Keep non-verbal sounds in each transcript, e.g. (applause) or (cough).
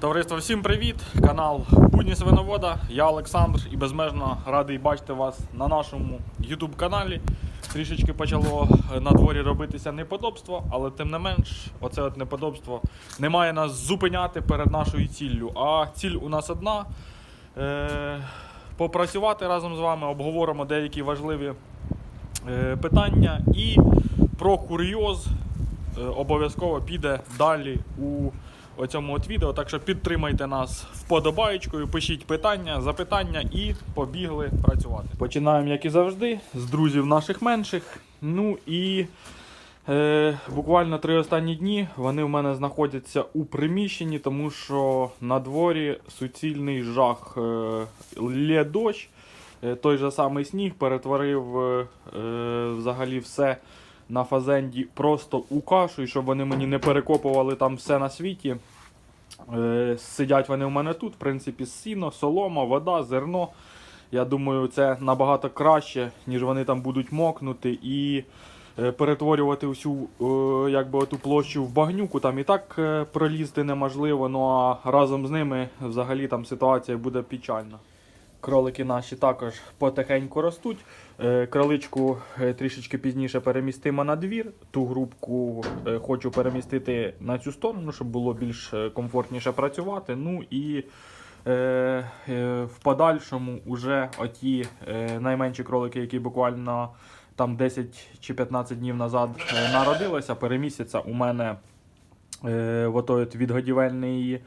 Товариство, всім привіт! Канал Будні Свиновода. Я Олександр і безмежно радий бачити вас на нашому YouTube каналі. Трішечки почало е, на дворі робитися неподобство, але тим не менш, оце от неподобство не має нас зупиняти перед нашою ціллю. А ціль у нас одна. Е- попрацювати разом з вами, обговоримо деякі важливі е, питання і про курйоз е, обов'язково піде далі у цьому от відео. Так що підтримайте нас вподобаєчкою, пишіть питання, запитання і побігли працювати. Починаємо, як і завжди, з друзів наших менших. Ну і е, буквально три останні дні вони в мене знаходяться у приміщенні, тому що на дворі суцільний жах. Е, лє дощ. Е, Той же самий сніг перетворив е, е, взагалі все на фазенді просто у кашу, і щоб вони мені не перекопували там все на світі. Е, сидять вони у мене тут, в принципі, сіно, солома, вода, зерно. Я думаю, це набагато краще, ніж вони там будуть мокнути і е, перетворювати всю е, якби, оту площу в багнюку. Там і так е, пролізти неможливо, ну а разом з ними взагалі там ситуація буде печальна. Кролики наші також потихеньку ростуть. Е, Кроличку е, трішечки пізніше перемістимо на двір. Ту групку е, хочу перемістити на цю сторону, щоб було більш комфортніше працювати. Ну і в подальшому уже оті найменші кролики, які буквально там 10 чи 15 днів назад народилися, перемістяться у мене в отой відгодівельний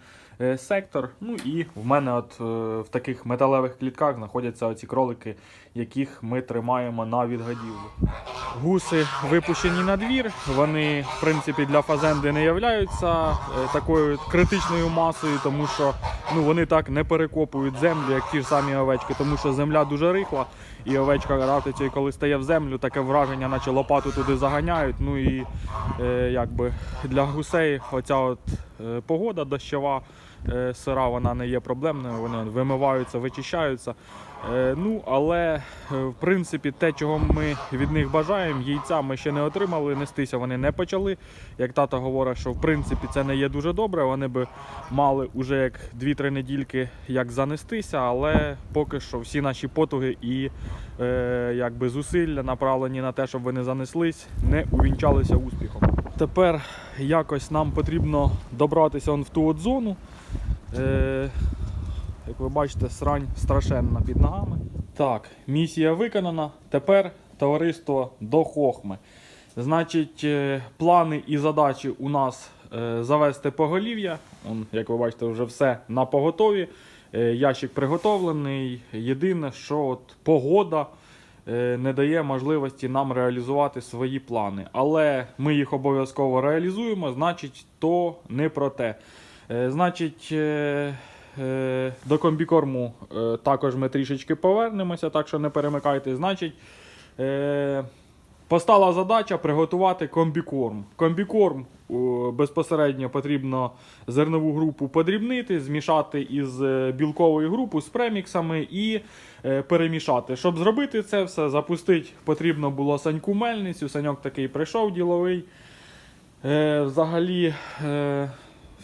сектор. Ну і в мене от е, в таких металевих клітках знаходяться оці кролики, яких ми тримаємо на відгодівлю. Гуси випущені на двір. Вони, в принципі, для фазенди не являються е, такою критичною масою, тому що ну, вони так не перекопують землю, як ті ж самі овечки, тому що земля дуже рихла, і овечка ратиця, і коли стає в землю, таке враження, наче лопату туди заганяють. Ну і е, якби для гусей оця от е, погода дощова, е, сира, вона не є проблемною, вони вимиваються, вичищаються. Е, ну, але е, в принципі те, чого ми від них бажаємо, яйця ми ще не отримали, нестися вони не почали. Як тато говорить, що в принципі це не є дуже добре. Вони би мали уже як 2-3 недільки як занестися, але поки що всі наші потуги і е, якби зусилля направлені на те, щоб вони занеслись, не увінчалися успіхом. Тепер якось нам потрібно добратися в ту от зону. Е, як ви бачите, срань страшенна під ногами. Так, місія виконана. Тепер товариство до хохми. Значить, е, плани і задачі у нас е, завести поголів'я. Як ви бачите, вже все на поготові. Е, Ящик приготовлений. Єдине, що от погода не дає можливості нам реалізувати свої плани. Але ми їх обов'язково реалізуємо, значить, то не про те. Е, Значить, е, е, до комбікорму також ми трішечки повернемося, так що не перемикайте. Значить, постала задача приготувати комбікорм. Комбікорм безпосередньо потрібно зернову групу подрібнити, змішати із білковою групою з преміксами і перемішати. Щоб зробити це все, запустити потрібно було саньку мельницю. Саньок такий прийшов діловий. Взагалі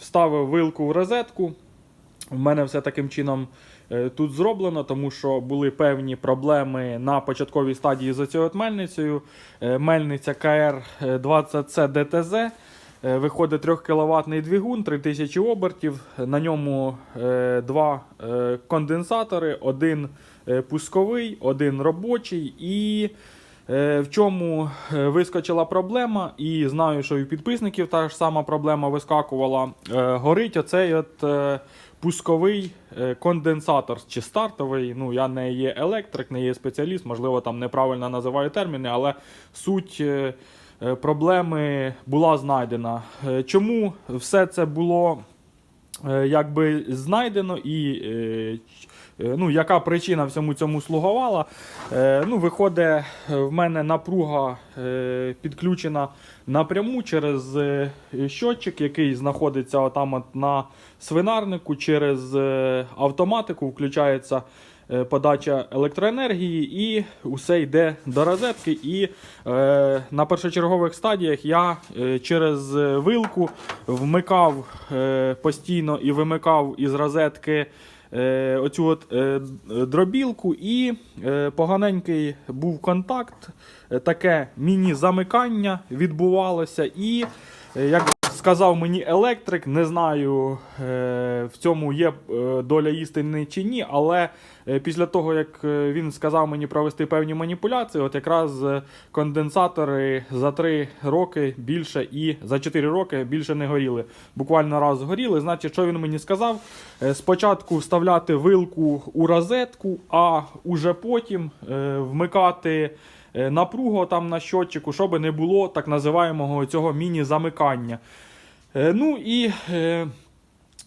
вставив вилку в розетку. У мене все таким чином е, тут зроблено, тому що були певні проблеми на початковій стадії з цією мельницею. Е, Мельниця КР-20C ДТЗ. Е, Виходить 3 кВт двигун, 3000 обертів. На ньому два конденсатори, один пусковий, один робочий. І В чому е, вискочила проблема, і знаю, що і у підписників та ж сама проблема вискакувала. Е, Горить оцей от е, пусковий е, конденсатор чи стартовий. Ну, я не є електрик, не є спеціаліст, можливо, там неправильно називаю терміни, але суть е, е, проблеми була знайдена. Е, Чому все це було е, якби знайдено і е, е, ну, яка причина всьому цьому слугувала. Е, ну, виходить, е, в мене напруга е, підключена напряму через е, щотчик, який знаходиться отам от на свинарнику, через е, автоматику включається е, подача електроенергії, і усе йде до розетки. І е, на першочергових стадіях я е, через е, вилку вмикав е, постійно і вимикав із розетки. е, Оцю от е, дробілку, і е, поганенький був контакт, е, таке міні-замикання відбувалося. І е, як сказав мені електрик, не знаю, е, в цьому є е, доля істини чи ні, але е, після того, як він сказав мені провести певні маніпуляції, от якраз конденсатори за 3 роки більше і за 4 роки більше не горіли. Буквально раз горіли. Значить, що він мені сказав? Спочатку вставляти вилку у розетку, а уже потім вмикати напругу там на щотчику, щоб не було так називаємого цього міні-замикання. Е, Ну і е,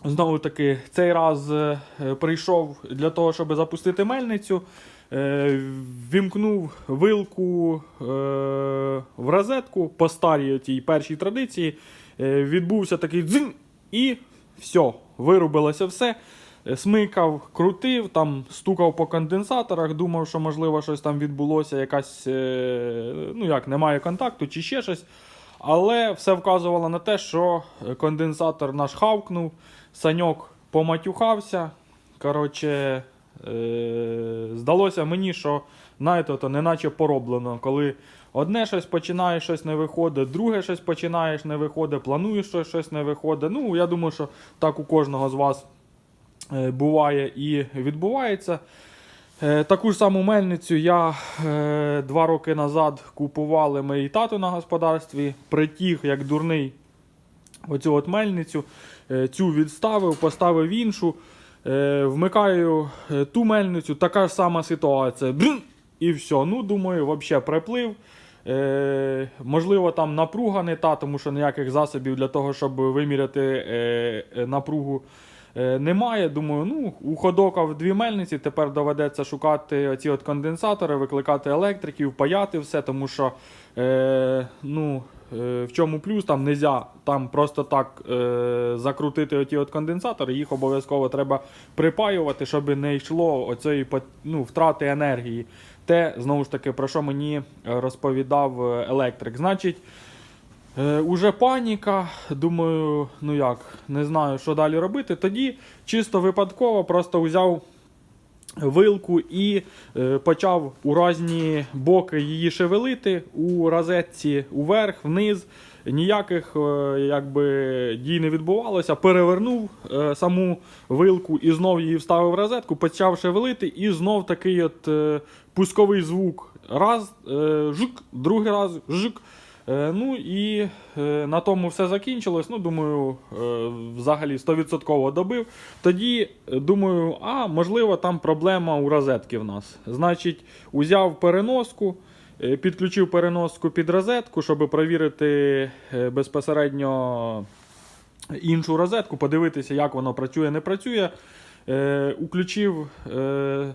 знову таки цей раз е, е, прийшов для того, щоб запустити мельницю. Е, Вімкнув вилку е, в розетку по старій тій першій традиції. Е, Відбувся такий дзинь, і все, вирубилося все. Е, Смикав, крутив, там стукав по конденсаторах, думав, що можливо щось там відбулося, якась, е, ну як, немає контакту чи ще щось. Але все вказувало на те, що конденсатор наш хавкнув, саньок поматюхався. Коротше, е, здалося мені, що знаєте, то неначе пороблено. Коли одне щось починаєш, щось не виходить, друге щось починаєш, не виходить, плануєш щось, щось не виходить. Ну, я думаю, що так у кожного з вас е, буває і відбувається. Е, Таку ж саму мельницю я е, два роки назад купували ми тату на господарстві. Притіг як дурний оцю от мельницю. Е, цю відставив, поставив іншу. Е, вмикаю е, ту мельницю, така ж сама ситуація. Бзм! І все. Ну, думаю, взагалі приплив. Е, можливо, там напруга не та, тому що ніяких засобів для того, щоб виміряти е, е, напругу е, немає. Думаю, ну, у ходока в дві мельниці тепер доведеться шукати оці от конденсатори, викликати електриків, паяти все, тому що е, ну, е, в чому плюс, там не можна там просто так е, закрутити оті от конденсатори, їх обов'язково треба припаювати, щоб не йшло пот- ну, втрати енергії. Те, знову ж таки, про що мені е, розповідав е, електрик. Значить, Е, уже паніка. Думаю, ну як, не знаю, що далі робити. Тоді чисто випадково просто взяв вилку і е, почав у різні боки її шевелити у розетці уверх, вниз. Ніяких е, якби, дій не відбувалося. Перевернув е, саму вилку і знов її вставив в розетку, почав шевелити, і знов такий от е, пусковий звук. Раз, е, жик, другий раз, жик. Е, ну і е, на тому все закінчилось. Ну, думаю, е, взагалі 100% добив. Тоді думаю, а можливо там проблема у розетки в нас. Значить, узяв переноску, підключив переноску під розетку, щоб перевірити безпосередньо іншу розетку, подивитися, як воно працює, не працює. Е, уключив е,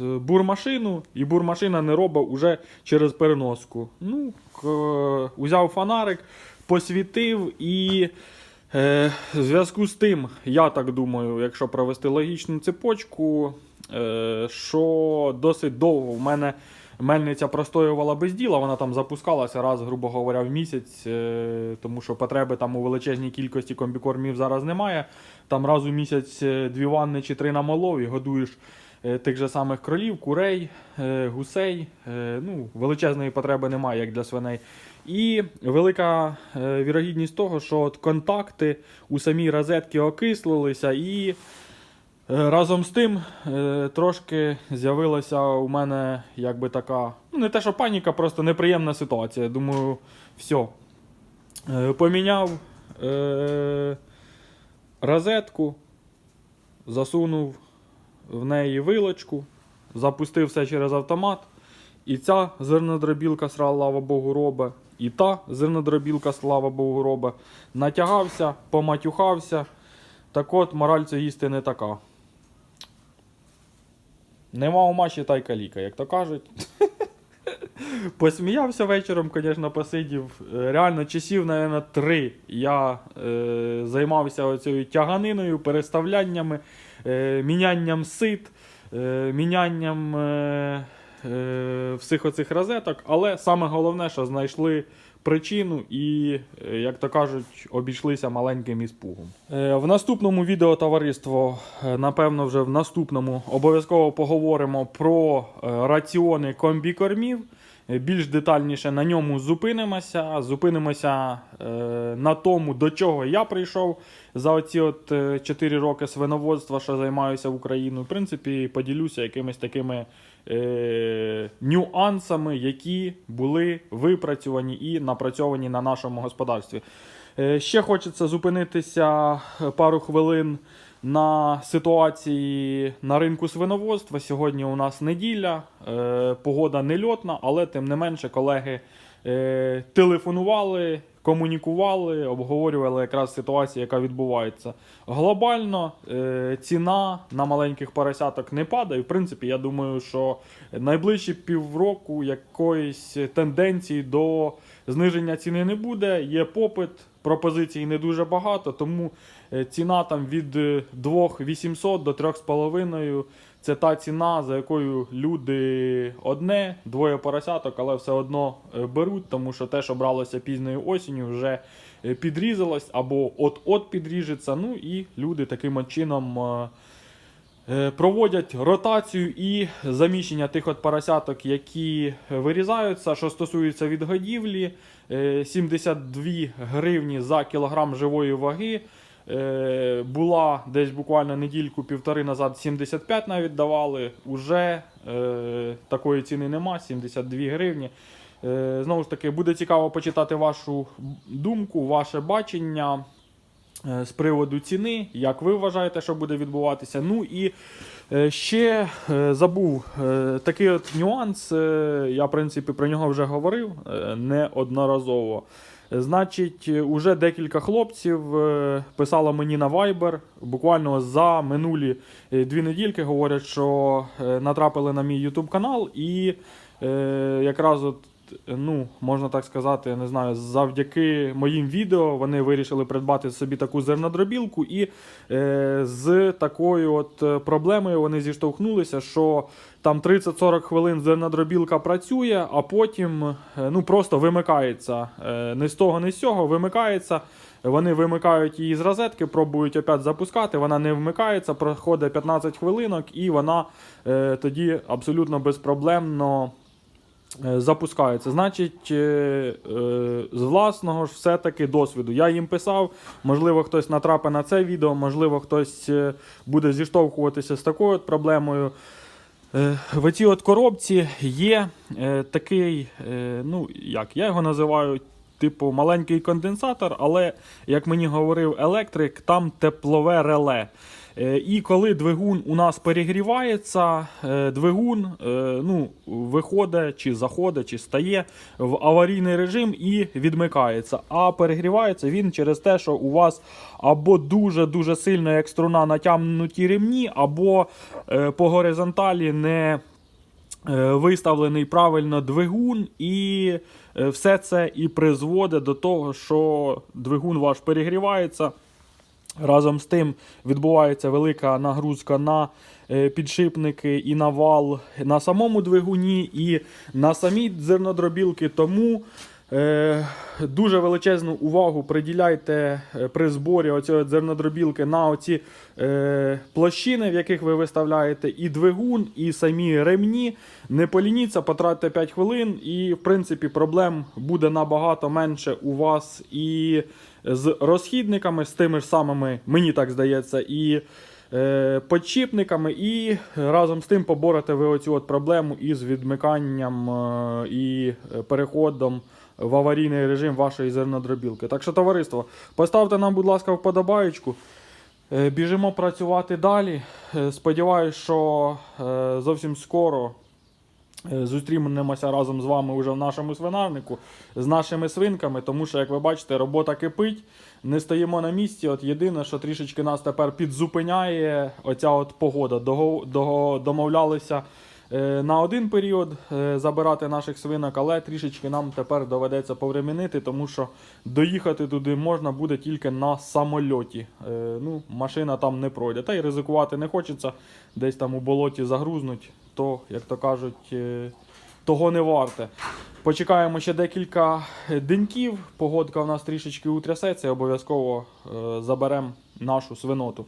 бурмашину, і бурмашина не робить уже через переноску. Ну, к- узяв фонарик, посвітив і. Е, в зв'язку з тим, я так думаю, якщо провести логічну цепочку, е, що досить довго в мене мельниця простоювала без діла, вона там запускалася раз, грубо говоря, в місяць, е, тому що потреби там у величезній кількості комбікормів зараз немає. Там раз у місяць е, дві ванни чи три намолов і годуєш е, тих же самих кролів, курей, гусей. Ну, величезної потреби немає, як для свиней. І велика вірогідність того, що контакти у самій розетці окислилися, і разом з тим е, трошки з'явилася у мене якби така, ну не те, що паніка, просто неприємна ситуація. Думаю, все. Е, поміняв е, розетку, засунув в неї вилочку, запустив все через автомат. І ця зернодробілка, слава Богу, робить, і та зернодробілка, слава Богу, робить. Натягався, поматюхався. Так от, мораль цієї їсти не така. Нема ума ще та й каліка, як то кажуть. (laughs) Посміявся вечором, звісно, посидів. Е, Реально, часів, мабуть, три я е, займався оцією тяганиною, переставляннями, е, мінянням сит. е, мінянням е, е, всіх оцих розеток, але саме головне, що знайшли причину і, е, як то кажуть, обійшлися маленьким іспугом. Е, В наступному відео товариство, е, напевно, вже в наступному обов'язково поговоримо про е, раціони комбікормів. Більш детальніше на ньому зупинимося. Зупинимося е, на тому, до чого я прийшов за оці от 4 роки свиноводства, що займаюся в Україну. В принципі, поділюся якимись такими е, нюансами, які були випрацьовані і напрацьовані на нашому господарстві. Е, ще хочеться зупинитися е, пару хвилин на ситуації на ринку свиноводства. Сьогодні у нас неділя, е, погода нельотна, але тим не менше колеги е, телефонували, комунікували, обговорювали якраз ситуацію, яка відбувається. Глобально е, ціна на маленьких поросяток не падає. В принципі, я думаю, що найближчі півроку якоїсь тенденції до зниження ціни не буде. Є попит, пропозицій не дуже багато, тому е, ціна там від е, 2800 до 3,5 це та ціна, за якою люди одне, двоє поросяток, але все одно е, беруть, тому що те, що бралося пізньою осінню, вже е, підрізалось або от-от підріжеться. Ну і люди таким чином. е, Проводять ротацію і заміщення тих от поросяток, які вирізаються. Що стосується відгодівлі, е, 72 гривні за кілограм живої ваги. Е, Була десь буквально недільку-півтори назад 75 навіть давали. Уже е, такої ціни нема, 72 гривні. Е, Знову ж таки, буде цікаво почитати вашу думку, ваше бачення е, з приводу ціни, як ви вважаєте, що буде відбуватися. Ну і е, ще забув такий от нюанс. Я, в принципі, про нього вже говорив неодноразово. Значить, е, уже декілька хлопців е, писало мені на Viber, буквально за минулі е, дві недільки говорять, що натрапили на мій YouTube канал і якраз от ну, можна так сказати, не знаю, завдяки моїм відео вони вирішили придбати собі таку зернодробілку, і е, з такою от е, проблемою вони зіштовхнулися, що там 30-40 хвилин зернодробілка працює, а потім е, ну, просто вимикається. Е, не з того, не з цього, вимикається. Вони вимикають її з розетки, пробують опять запускати, вона не вмикається, проходить 15 хвилинок, і вона е, тоді абсолютно безпроблемно е, запускається. Значить, е, е, з власного ж все-таки досвіду. Я їм писав, можливо, хтось натрапить на це відео, можливо, хтось буде зіштовхуватися з такою от проблемою. В цій от коробці є такий, ну як я його називаю, типу маленький конденсатор, але, як мені говорив електрик, там теплове реле. Е, І коли двигун у нас перегрівається, е, двигун е, ну, виходить, чи заходить, чи стає в аварійний режим і відмикається. А перегрівається він через те, що у вас або дуже-дуже сильно, як струна, натягнуті ремні, або по горизонталі не виставлений правильно двигун, і все це і призводить до того, що двигун ваш перегрівається. Разом з тим відбувається велика нагрузка на е, підшипники і на вал на самому двигуні, і на самій зернодробілки. Тому е, дуже величезну увагу приділяйте е, при зборі оцієї зернодробілки на оці площини, в яких ви виставляєте і двигун, і самі ремні. Не полініться, потратьте 5 хвилин, і в принципі проблем буде набагато менше у вас і з розхідниками, з тими ж самими, мені так здається, і е, подчіпниками, і разом з тим поборете ви оцю от проблему із відмиканням е, і переходом в аварійний режим вашої зернодробілки. Так що, товариство, поставте нам, будь ласка, вподобаєчку. Е, Біжимо працювати далі. Е, Сподіваюсь, що е, зовсім скоро зустрінемося разом з вами уже в нашому свинарнику з нашими свинками, тому що, як ви бачите, робота кипить, не стоїмо на місці. От єдине, що трішечки нас тепер підзупиняє оця от погода. Домовлялися е, на один період е, забирати наших свинок, але трішечки нам тепер доведеться повременити, тому що доїхати туди можна буде тільки на самольоті. Е, Ну, машина там не пройде. Та й ризикувати не хочеться, десь там у болоті загрузнуть, то, як то кажуть, е, того не варте. Почекаємо ще декілька деньків. Погодка в нас трішечки утрясеться, обов'язково е, заберемо нашу свиноту.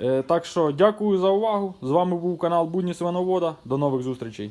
Е, так що дякую за увагу. З вами був канал Будні Свиновода. До нових зустрічей.